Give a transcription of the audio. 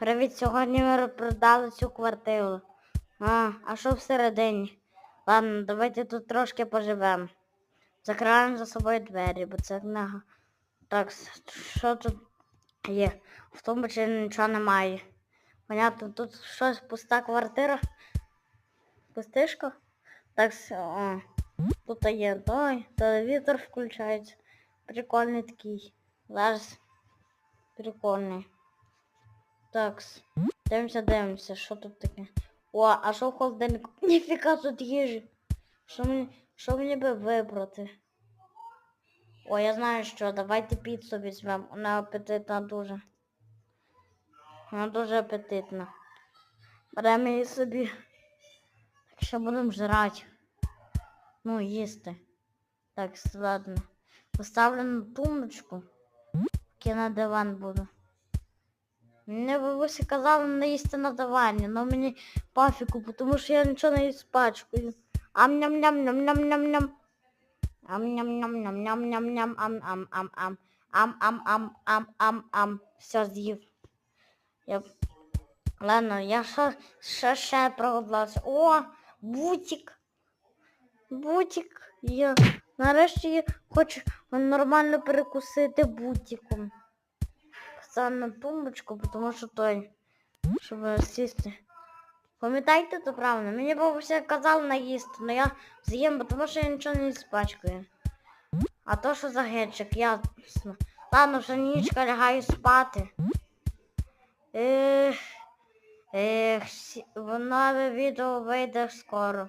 Привіт, сьогодні ми продали цю квартиру. А, а що всередині? Ладно, давайте тут трошки поживемо. Закриваємо за собою двері, бо це не... га- Так, що тут є? В тому чи нічого немає. Понятно, тут щось пуста квартира. Пустишка? Так, о, тут є той, телевізор включається. Прикольний такий. Зараз прикольний. Так, дивимося, дивимося, що тут таке. О, а що в холодильнику? Ніфіга тут їжі. Що мені, що мені би вибрати? О, я знаю що, давайте піцу візьмемо. Вона апетитна дуже. Вона дуже апетитна. Беремо її собі. Так що будемо жрати. Ну, їсти. Так, ладно. Поставлю на тумбочку. Я на диван буду. Мне бабуся казала наїсти на давання, но ну, мені пафіку, тому що я нічого не іспачкую. Ам-ням-ням-ням-ням-ням-ням. Ам-ням-ням-ням-ням-ням-ням. Ам-ам-ам-ам. Ам-ам-ам-ам-ам-ам. Все з'їв. Ладно, я ще, ще, ще проголодалася. О, бутик. Бутик. Я нарешті хочу нормально перекусити бутиком. Став на тумбочку, тому що той, щоб сісти. Пам'ятайте то правильно, мені бабуся казала наїсти, але я з'їм, бо тому що я нічого не спачкаю. А то що за гетчик, ясно. Ладно, вже нічка лягаю спати. Ех, ех, нове відео вийде скоро.